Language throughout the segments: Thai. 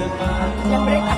จะงไม่ไ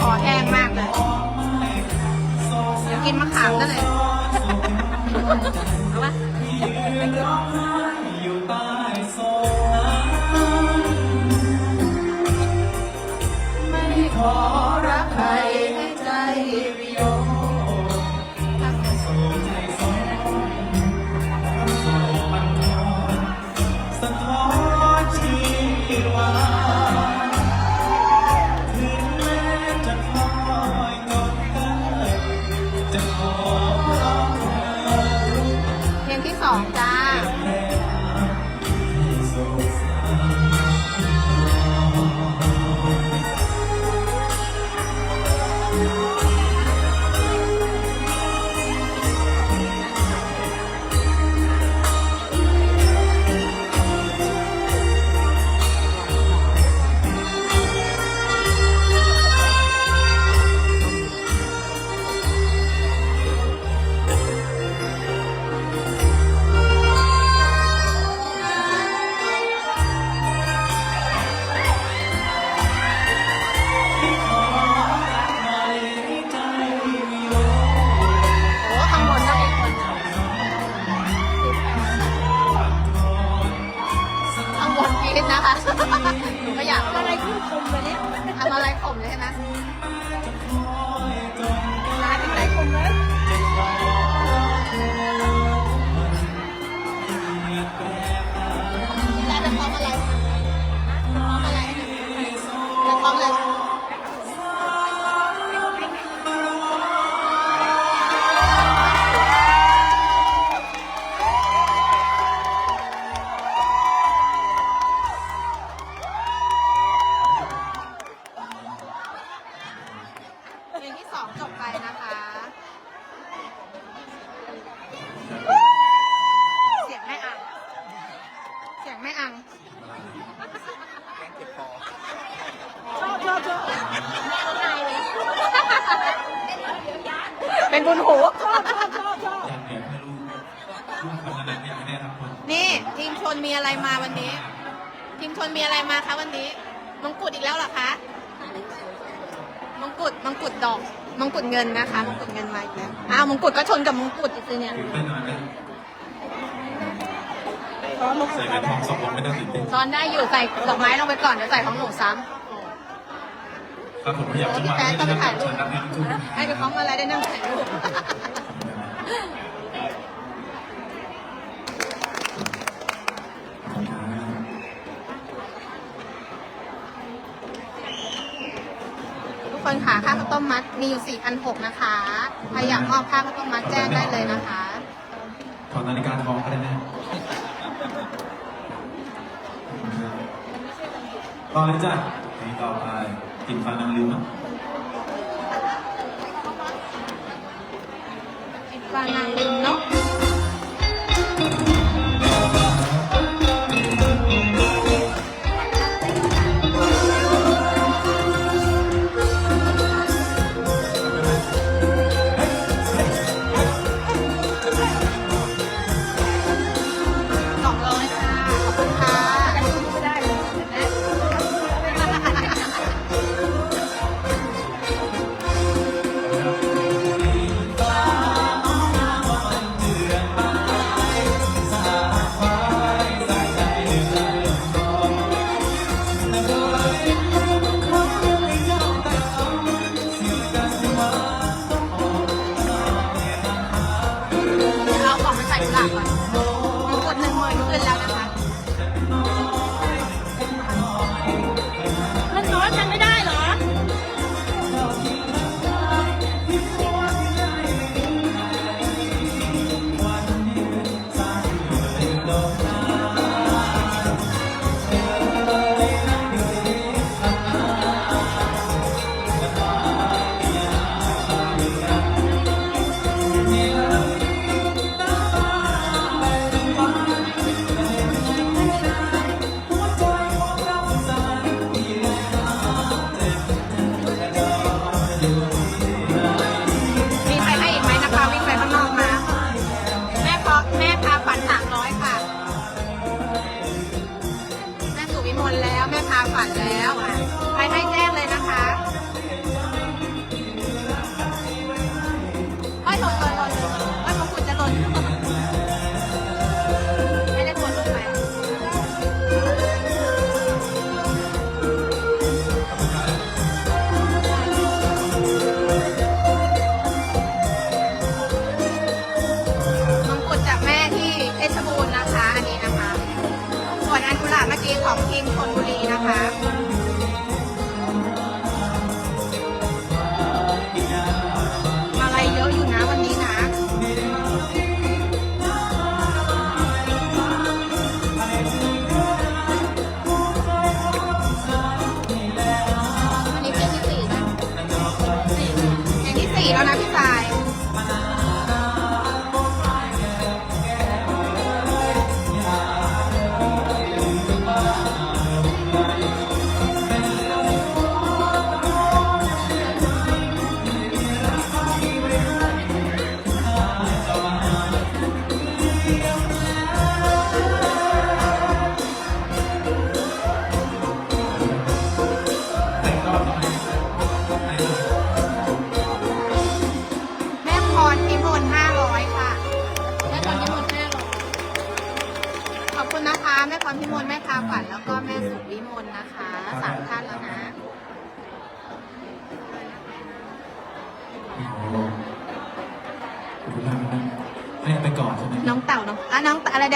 ขอแห้งมากเลย เดี๋ยวกินมะขามก็เลย ที่สจ้า สองจบไปนะคะ เสียงไม่อัง เสียงไม่อังชอบชอบชอบเป็นบุญหูชอบชอบชอบชอบอยเห็นให้ลูกลูกคนนั้นอยากให้ได้ทำคนนี่ทีมชนมีอะไรมาวันนี้ ทีมชนมีอะไรมาคะวันนี้มงกุฎอีกแล้วเหรอคะมงกุฎมงกุฎดอก มงกุฎเงินนะคะมงกุฎเงินมาอีกแล้วอ้าวมงกุฎก็ชนกับมงกุฎอีกสิเนี่ยตื่นเต้นหน่อยไหมร้อนลงใส่เป็นทองสองวงไม่ต้องตื่นเต้นตอนได้อยู่ใส่ดอกไม้ลงไปก่อนเดี๋ยวใส่ของหนูซ้ครับผมพยายามจังหวะนี้นะครับเชิญนักเรียนทุกคนำให้กับเขามาอะไรได้นั่งถ่ายรูป คนค่ะค่าข้าวต้มมัดมีอยู่ 4,600 นะคะใครอยากมอบค่าข้าวต้มมัดแจ้งได้เลยนะคะ ถอดนาฬิกาทองก็ได้แน่ต่อเลยจ้ะเพลงต่อไปกินฟันนางลืมมั้งปลานางลืม ด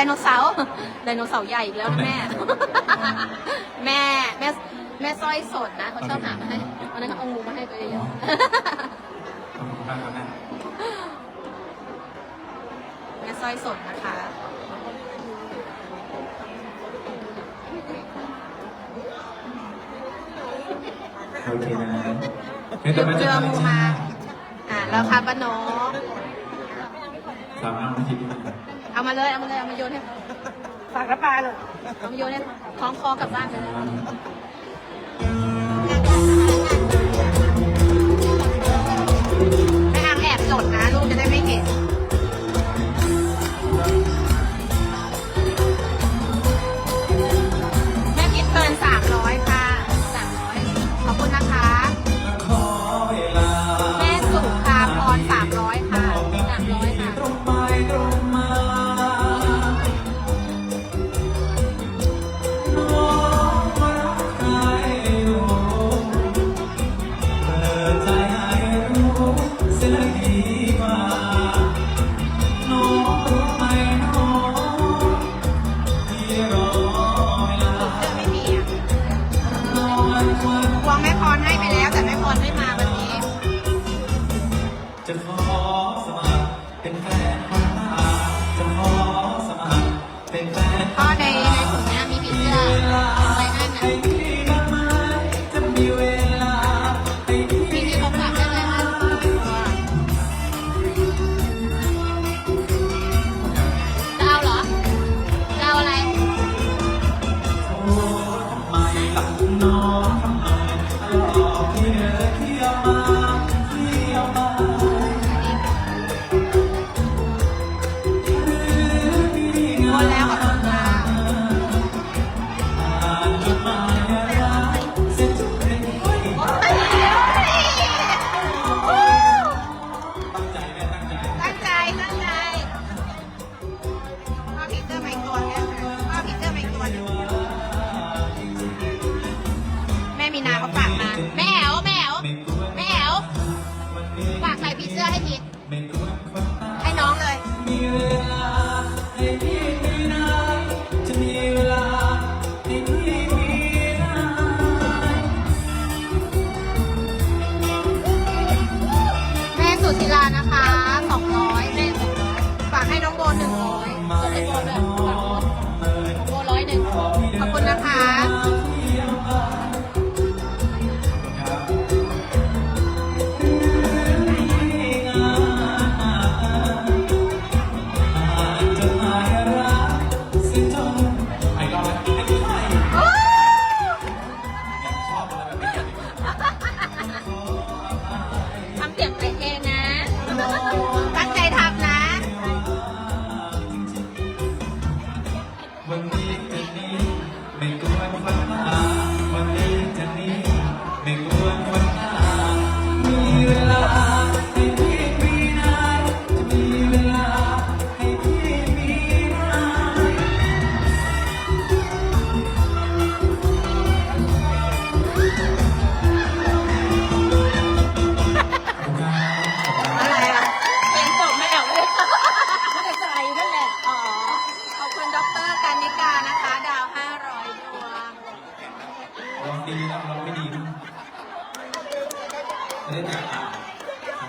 ไดโนเสาร์ไดโนเสาร์ใหญ่อีกแล้วนะแม่ แม่แม่แม่สร้อยสดนะเขาชอบหามาให้วันนั้นเขาเอางูมาให้ตัวเองขอมากแม่สร้อยสดนะคะโอเคนะเยจองูมา อ่าแล้วค่ะป้านก สามารถมาที่นี่ เอามาเลย เอามาเลย เอามาโยนให้เขาฝากกระปาเลยเอามาโยนให้เขาคล้องคอกลับบ้านเลย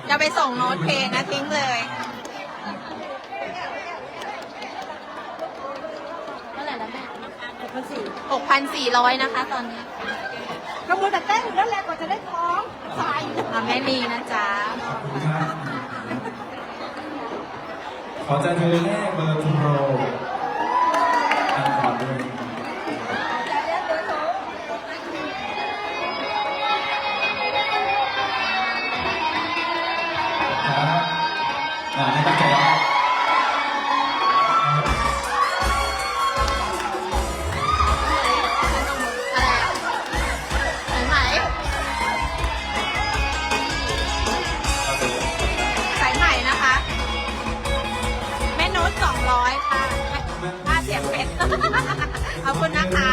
จะไปส่งโน้ตเพลงนะทิ้งเลยเท่าไหรแล้วแม่หกพันสี่หกพันสี่ร้อยนะคะ ตอนนี้กระบวนแต่เต้นอยู่นั่นแหละกว่าจะได้ท้องตายอะแม่นีนะจ๊ะ ขอจะเธอแรกเบอร์โทร ขอบคุณนะคะ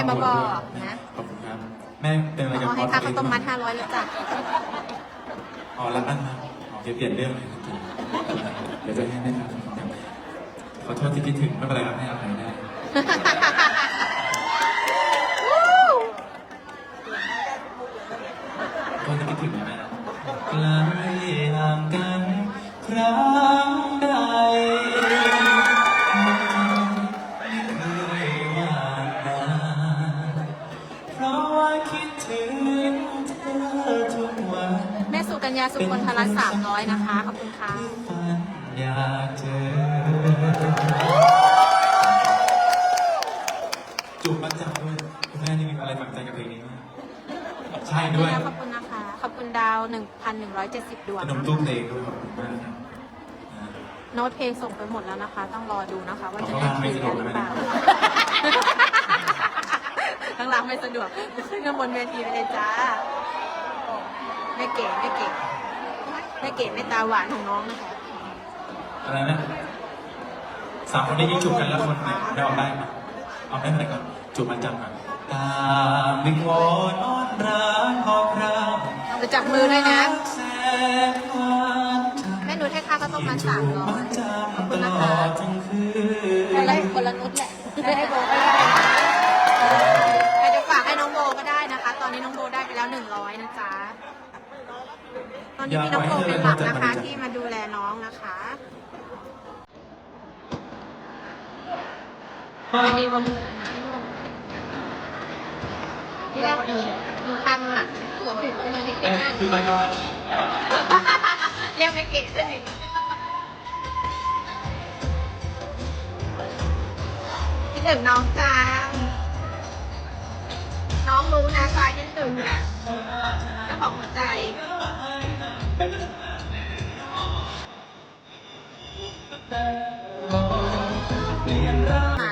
อยมาบอกนะ ขอบคุณครับ แม่เป็นอะไรกับขอให้ค่าข้าต้มมัดห้าร้อยแล้วจ้ะอ๋อแล้วอันนะขอเปลี่ยนเรื่องเลยครัเดี๋ยวจะให้แม่ครับขอโทษที่คิดถึงไม่เป็นไรครับให้อภัยได้ ใช่ด้วย ขอบคุณนะคะ ขอบคุณดาว 1,170 ดวงขนมตุ้มเองด้วยขอบคุณมากนะโน้ตเพลงส่งไปหมดแล้วนะคะ ต้องรอดูนะคะว่าจะได้คุยกันหรือเปล่าข้างหลังไม่สะดวกขึ้นงบนเวทีไปเลยจ้าแม่เก๋แม่เก๋แม่เก๋แม่ตาหวานของน้องนะคะอะไรนะสามคนได้ยิ่งจูบกันแล้วคนหนึ่งได้ออกได้ไหมเอาได้ไหมก่อนจูบมันจังก่อนตามวิงวอ อ้อนร้านขอคราวจะจับมือด้วยนะแม่นูให้ค่าข้าวต้มมัดสามร้อยขอบคุณนะคะอดทั้งคืนอะไรคนละนุชแหละให้โบก็ได้ใครจะฝากให้น้องโบก็ได้นะคะ ตอนนี้น้องโบได้ไปแล้วหนึ่งร้อยนะจ๊ะตอนนี้มีน้องโบเป็นหลักนะคะที่มาดูแลน้องนะคะมีบำที่แรกหนูห นูทำอะหัวผิดมาที่เก่เอ้งมากคือไปก่อนเรียกไม่เก่งเลยคิดถึงน้องจังน้องรู้นะสายที่ถึงอะเจ้องหัวใจเ